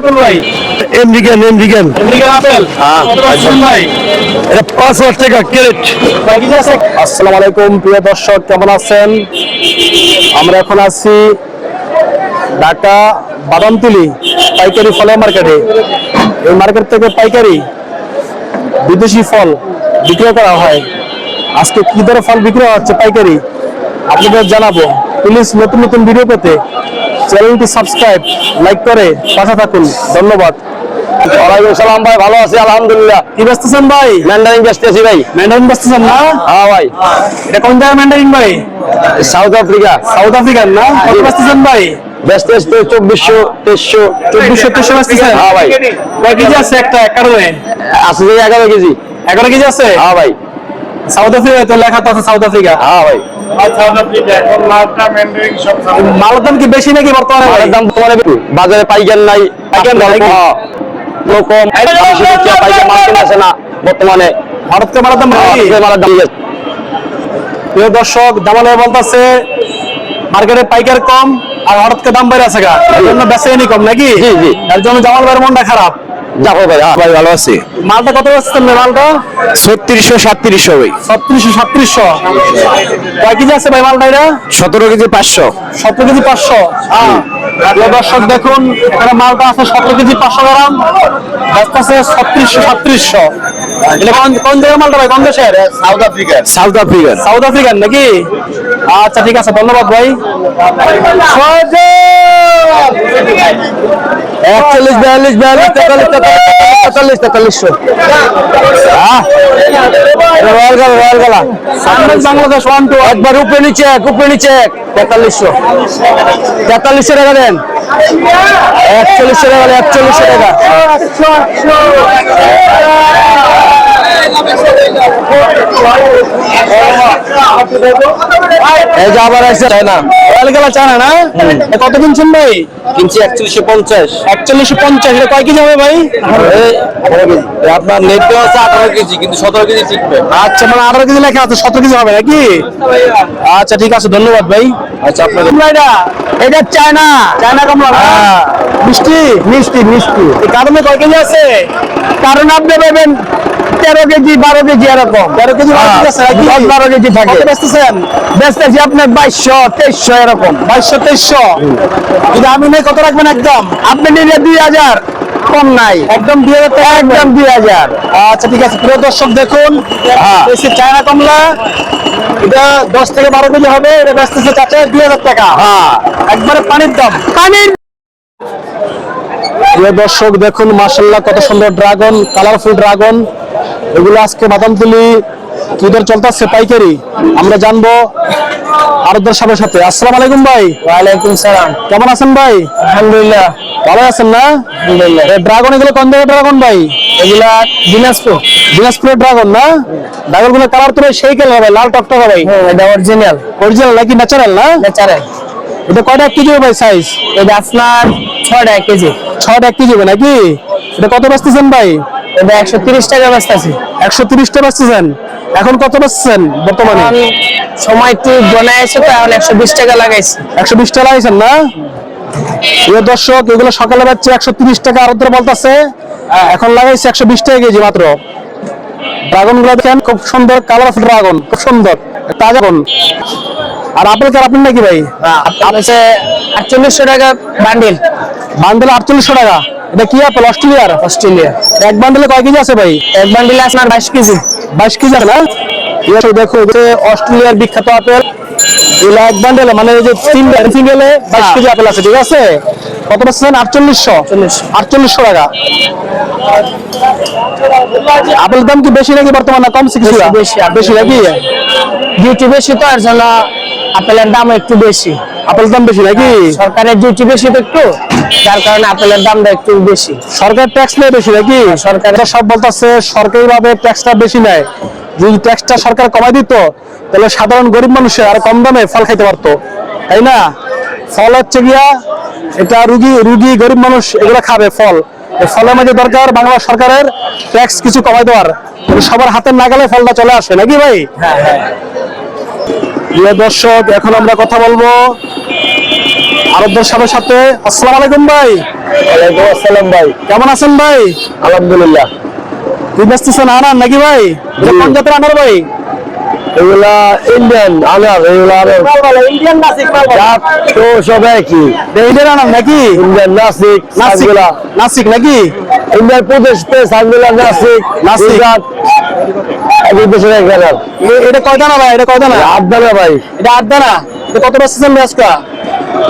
Apple ভাই? American American American apple হ্যাঁ, ভাই? এটা পাঁচ হাজার টাকা ক্যারেট আসসালামু আলাইকুম প্রিয় দর্শক কেমন আছেন? আমরা এখন আছি ঢাকা বাদামতুলি পাইকারি ফলের মার্কেটে। এই মার্কেট থেকে পাইকারি বিদেশি ফল বিক্রয় করা হয়। আজকে কি ধরনের ফল বিক্রয় হচ্ছে পাইকারি? আপনাদের জানাব। প্লিজ নতুন নতুন ভিডিও পেতে চ্যানেলটি সাবস্ক্রাইব লাইক করে পাশে থাকুন। ধন্যবাদ। ওয়ালাইকুম সালাম ভাই ভালো আছি আলহামদুলিল্লাহ। কি ব্যস্তছেন ভাই? ম্যান্ডারিন ব্যস্তেছি ভাই। ম্যান্ডারিন ব্যস্তছেন না? হ্যাঁ ভাই। এটা কোন জায়গায় ম্যান্ডারিন ভাই? সাউথ আফ্রিকা সাউথ আফ্রিকান না? কত ব্যস্তছেন ভাই? ব্যস্ত ব্যস্ত চব্বিশশো তেইশশো চব্বিশশো তেইশশো ব্যস্তছেন হ্যাঁ ভাই। কয় কেজি আছে একটা আছে যে এগারো কেজি। এগারো কেজি আছে? হ্যাঁ ভাই। সাউথ আফ্রিকা তো লেখা তো আছে সাউথ আফ্রিকা হ্যাঁ ভাই। মালের দাম কি বেশি নাকি বর্তমানে? মালের দাম বেশি। বাজারে পাইকার নাই পাইকার নাই পাইকার মাল কিনে আসে না বর্তমানে। ভারতকে মালের দাম মালের দাম প্রিয় দর্শক জামালে বলতেছে মার্কেটে পাইকার কম আর হঠাৎ দাম বেড়ে আছে গা। এর জন্য বেচেনি কম নাকি? এর জন্য জামাল ভাইয়ের মনটা খারাপ। যাব ভাই ভাই ভালো আছি। মালটা কত রে মালটা? ছত্রিশশো সাতত্রিশশো ভাই। ছত্রিশশো সাতত্রিশশো। কয় কেজি আছে ভাই মালটা এটা? সতেরো কেজি পাঁচশো। সতেরো কেজি পাঁচশো। হ্যাঁ দর্শক দেখুন এখানে মালটা আছে সতেরো কেজি পাঁচশো গ্রাম। ব্যস্ত আছে ছত্রিশশো সাতত্রিশশো। এটা কোন কোন জায়গার মালটা ভাই? কোন দেশের? South Africa South African South African নাকি? আচ্ছা ঠিক আছে ধন্যবাদ ভাই। একচল্লিশ বিয়াল্লিশ বিয়াল্লিশ তেতাল্লিশ তেতাল্লিশ তেতাল্লিশশো রয়্যাল গালা রয়্যাল গালা। বাংলাদেশ ওয়ান টু একবার উপরে নিচে এক উপরে নিচে এক। তেতাল্লিশশো। তেতাল্লিশশো টাকা দেন। একচল্লিশশো টাকা একচল্লিশশো টাকা। এই যে আবার আসছে তাই রয়্যাল গালা চানা না কত কিনছেন ভাই? কিনছি একচল্লিশশো পঞ্চাশ। একচল্লিশশো পঞ্চাশ এটা কয় কেজি হবে ভাই? আপনার নেট দেওয়া আছে আঠারো কেজি কিন্তু সতেরো কেজি টিকবে। আচ্ছা মানে আঠারো কেজি লেখা আছে সতেরো কেজি হবে নাকি? আচ্ছা ঠিক আছে ধন্যবাদ ভাই। আচ্ছা আপনার এটা এটা চায়না। চায়না কমলা মিষ্টি? মিষ্টি কারণে কয় কেজি আছে? কারণ আপনি পাবেন তেরো কেজি বারো কেজি এরকম। তেরো কেজি বারো কেজি দশ বারো কেজি থাকে। বেচতেছেন? বেচতেছি আপনার বাইশশো তেইশশো এরকম। বাইশশো তেইশশো? যদি আমি কত রাখবেন একদম? আপনি নিলে দুই হাজার কম নাই। একদম দুই হাজার একদম দুই হাজার। আচ্ছা ঠিক আছে। প্রিয় দর্শক দেখুন বেশি চায়না কমলা এটা দশ থেকে বারো কেজি হবে এটা বেচতেছে চাচা দুই হাজার টাকা। হ্যাঁ। একবারে পানির দাম। পানির প্রিয় দর্শক দেখুন মার্শাল্লাহ কত সুন্দর ড্রাগন কালারফুল ড্রাগন। এগুলো আজকে বাদামতুলি কি দর চলতেছে পাইকারি। আমরা জানব আরদার সাহেবের সাথে। আসসালামু আলাইকুম ভাই। ওয়ালাইকুম সালাম। কেমন আছেন ভাই? আলহামদুলিল্লাহ। ভালো আছেন না? আলহামদুলিল্লাহ। ড্রাগন এগুলো কোন জায়গায় ড্রাগন ভাই? এগুলা দিনাজপুর। দিনাজপুরের ড্রাগন না? ড্রাগনগুলো কালার তো সেই কালার হবে লাল টকটক হবে এটা অরিজিনাল অরিজিনাল নাকি ন্যাচারাল না? ন্যাচারাল এটা কয়টা কেজি ভাই সাইজ এটা আপনার ছয়টা এক কেজি। ছয়টা এক কেজি নাকি? এটা কত বেচতেছেন ভাই? এটা একশো তিরিশ টাকা বেচতেছি। একশো তিরিশ টাকা বেচতেছেন? এখন কত বেচছেন বর্তমানে? সময় একটু এসে তো এখন একশো বিশ টাকা লাগাইছি। একশো বিশ টাকা লাগাইছেন না? প্রিয় দর্শক এগুলো সকালে পাচ্ছে একশো তিরিশ টাকা আরও বলতেছে। এখন লাগাইছে একশো বিশ টাকা কেজি মাত্র। ড্রাগনগুলো দেখেন খুব সুন্দর কালারফুল ড্রাগন খুব সুন্দর। তাজা কোন আর আপেল কার আপেল নাকি ভাই? হচ্ছে আটচল্লিশশো টাকা বান্ডিল বান্ডেল আটচল্লিশশো টাকা? এটা কি আপেল? অস্ট্রেলিয়ার? অস্ট্রেলিয়া। এক বান্ডেলে কয় কেজি আছে ভাই? এক বান্ডিলে আপনার বাইশ কেজি। বাইশ কেজি আছে না? দেখো যে অস্ট্রেলিয়ার বিখ্যাত আপেল এগুলো এক বান্ডেলে মানে এই যে তিন সিঙ্গেলে বাইশ কেজি আপেল আছে ঠিক আছে? কত পাচ্ছেন আটচল্লিশশো। আটচল্লিশশো। টাকা। আপেল দাম কি বেশি নাকি বর্তমানে? কম বেশি, বেশি নাকি? ডিউটি বেশি তো এর জন্য আপেলের দাম একটু বেশি। আপেল দাম বেশি নাকি? সরকারের ডিউটি বেশি তো একটু যার কারণে আপেলের দামটা একটু বেশি। সরকার ট্যাক্স নেয় বেশি নাকি? সরকার সব বলতেছে সরকারি ভাবে ট্যাক্সটা বেশি নেয়। যদি ট্যাক্সটা সরকার কমাই দিত তাহলে সাধারণ গরিব মানুষের আর কম দামে ফল খাইতে পারতো। তাই না? ফল হচ্ছে গিয়া এটা রুগী রুগী গরিব মানুষ এগুলো খাবে ফল। ফলের মাঝে দরকার বাংলা সরকারের ট্যাক্স কিছু কমাই দেওয়ার। সবার হাতের নাগালে ফলটা চলে আসে নাকি ভাই? প্রিয় দর্শক এখন আমরা কথা বলব আরবদের সাথে সাথে। আসসালামু আলাইকুম ভাই। ওয়ালাইকুম আসসালাম ভাই। কেমন আছেন ভাই? আলহামদুলিল্লাহ। তুই ব্যস্তেছেন আনার নাকি ভাই? এটা জি। কোন জাতের আনার ভাই। এগুলা ইন্ডিয়ান আনার এগুলা ইন্ডিয়ান নাসিক তো সব একই এইটার আনার নাকি? ইন্ডিয়ান নাসিক নাসিক নাসিক নাকি? ইন্ডিয়ান প্রদেশ নাসিক। গুজরাট একই দেশের এক আনার এ- এটা কয় দানা ভাই? এটা কয় দানা? আট দানা ভাই। এটা আট দানা? এটা কত ব্যস্তেছেন আজকা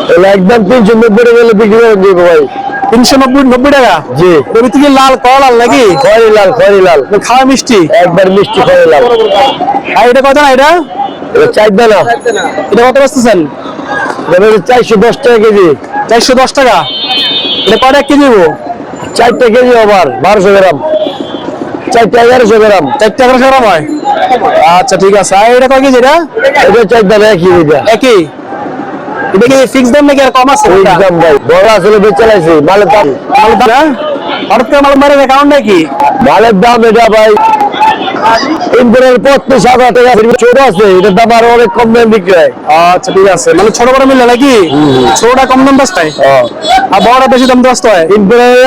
এগুলা একদম তিনশো নব্বই টাকা হলে বিক্রি করে দিব ভাই। তিনশো নব্বই নব্বই টাকা? জি। এর ভিতরে লাল কড়া নাকি? খয়রি লাল খয়রি লাল। খাওয়া মিষ্টি? একবার মিষ্টি খয়রি লাল। আর এটা দানা এটা? চার দানা। এটা কত চারশো দশ টাকা কেজি। চারশো দশ টাকা। এটা চারটা কেজি আবার বারোশো গ্রাম। চারটা এগারোশো গ্রাম। চারটে এগারোশো গ্রাম হয়? আচ্ছা ঠিক আছে। আর এটা কয় কেজি এটা? এটা চার দানা একই এটা। একই? এটা কি ফিক্স দাম নাকি আর কম আছে? এই দাম ভাই বড় আসলে বেচে লাইছি মালের দাম মাল দাম? হ্যাঁ? হঠাৎ করে মাল মারে কারণ নাকি? মালের দাম এটা ভাই ইন্টারের পঁচিশ হাজার টাকা ছোট আছে। এটার দাম আরও অনেক কম দামে বিক্রি হয়। আচ্ছা ঠিক আছে। মানে ছোট বড় মিলে নাকি? ছোটটা কম দাম দশটায় আর বড়টা বেশি দাম দশটা হয়?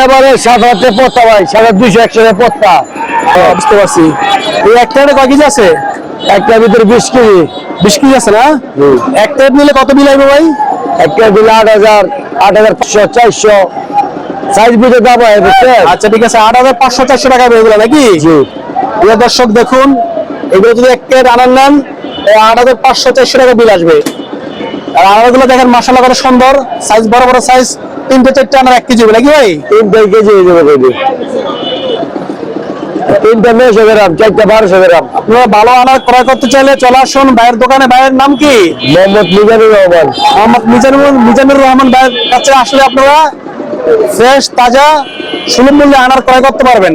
এবারে সাত হাজার পত্তা ভাই সাত হাজার দুইশো একশো পত্তা হ্যাঁ, বুঝতে পারছি। এই কয় কেজি আছে? একটার ভিতরে বিশ কেজি। বিশ কেজি আছে না? একটা নিলে কত বিল আসবে ভাই? একটা দিলে আট হাজার আট হাজার পাঁচশো চারশো। সাইজ বুঝে দাম হয় আচ্ছা ঠিক আছে আট হাজার পাঁচশো চারশো টাকা এগুলো নাকি? জি। প্রিয় দর্শক দেখুন এগুলো যদি একটা আনার নেন আট হাজার পাঁচশো চারশো টাকা বিল আসবে। আর আনারগুলো দেখেন মাসাল্লাহ কত সুন্দর সাইজ বড় বড় সাইজ তিনটে চারটে আনার এক কেজি নাকি ভাই? তিনটা কেজি হয়ে যাবে তিনটা নয়শো গ্রাম চারটা বারোশো গ্রাম আপনারা ভালো আনার ক্রয় করতে চাইলে চলে আসুন ভাইয়ের দোকানে। ভাইয়ের নাম কি? মোহাম্মদ মিজানুর রহমান। মোহাম্মদ মিজানুর মিজানুর রহমান ভাইয়ের কাছে আসলে আপনারা ফ্রেশ তাজা সুলভ মূল্যে আনার ক্রয় করতে পারবেন।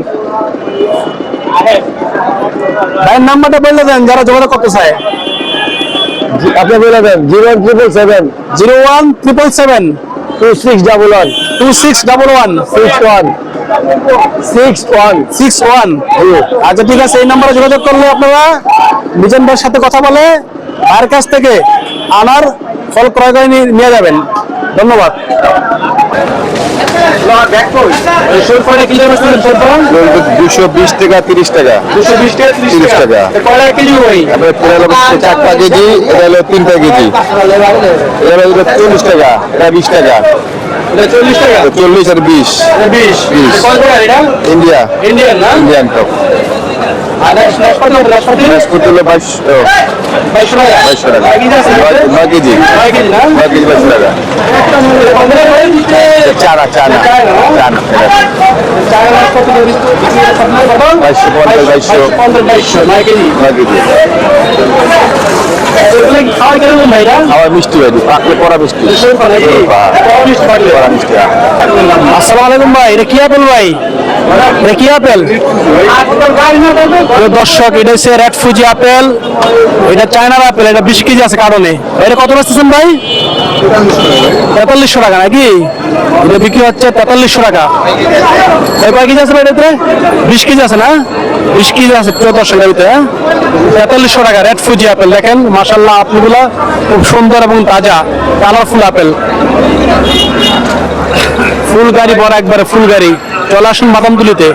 ভাইয়ের নাম্বারটা বললে দেন যারা যোগাযোগ করতে চায়। আপনি বলে দেন zero triple seven. Zero one triple seven two six double one. Two six double one. Six one. Six one six one আচ্ছা ঠিক আছে এই নাম্বারে যোগাযোগ করলে আপনারা মিজান ভাইয়ের সাথে কথা বলে ভাইয়ের কাছ থেকে আনার ফল ক্রয় করে নিয়ে- যাবেন ধন্যবাদ দুশো বিশ টাকা তিরিশ টাকা তিরিশ টাকা তারপরে পুরানো চারটা কেজি এটা হলো তিনটা কেজি এটা হলো চল্লিশ টাকা এটা বিশ টাকা চল্লিশ আর বিশ। বিশ। ইন্ডিয়া। ইন্ডিয়ান না? Indian top. হলো বাইশশো বাইশশো টাকা। নয়- কেজি নয় কেজি বাইশশো টাকা। চারা চানা চানা। বাইশশো পঞ্চাশ বাইশশো। নয় কেজি খাওয়া মিষ্টি হয়নি পাকলে পড়া মিষ্টি। পড়া মিষ্টি আসসালামু আলাইকুম ভাই এটা কি আপেল ভাই? এটা কি আপেল? দর্শক, এটা হচ্ছে রেড ফুজি আপেল। এটা চায়নার আপেল, এটা বিশ কেজি আছে কারণে। এটা কত বেচতেছেন ভাই? তেতাল্লিশশো টাকা নাকি? এটা বিক্রি হচ্ছে তেতাল্লিশশো টাকা। কয় কেজি আছে ভাই এটাতে? বিশ কেজি আছে না? বিশ কেজি আছে, প্রিয় দর্শক ভিতরে হ্যাঁ? তেতাল্লিশশো টাকা রেড ফুজি আপেল, দেখেন মাসাল্লাহ আপেলগুলো খুব সুন্দর এবং তাজা কালারফুল আপেল। ফুল গাড়ি বড় একবারে ফুল গাড়ি চলে আসুন বাদামতুলিতে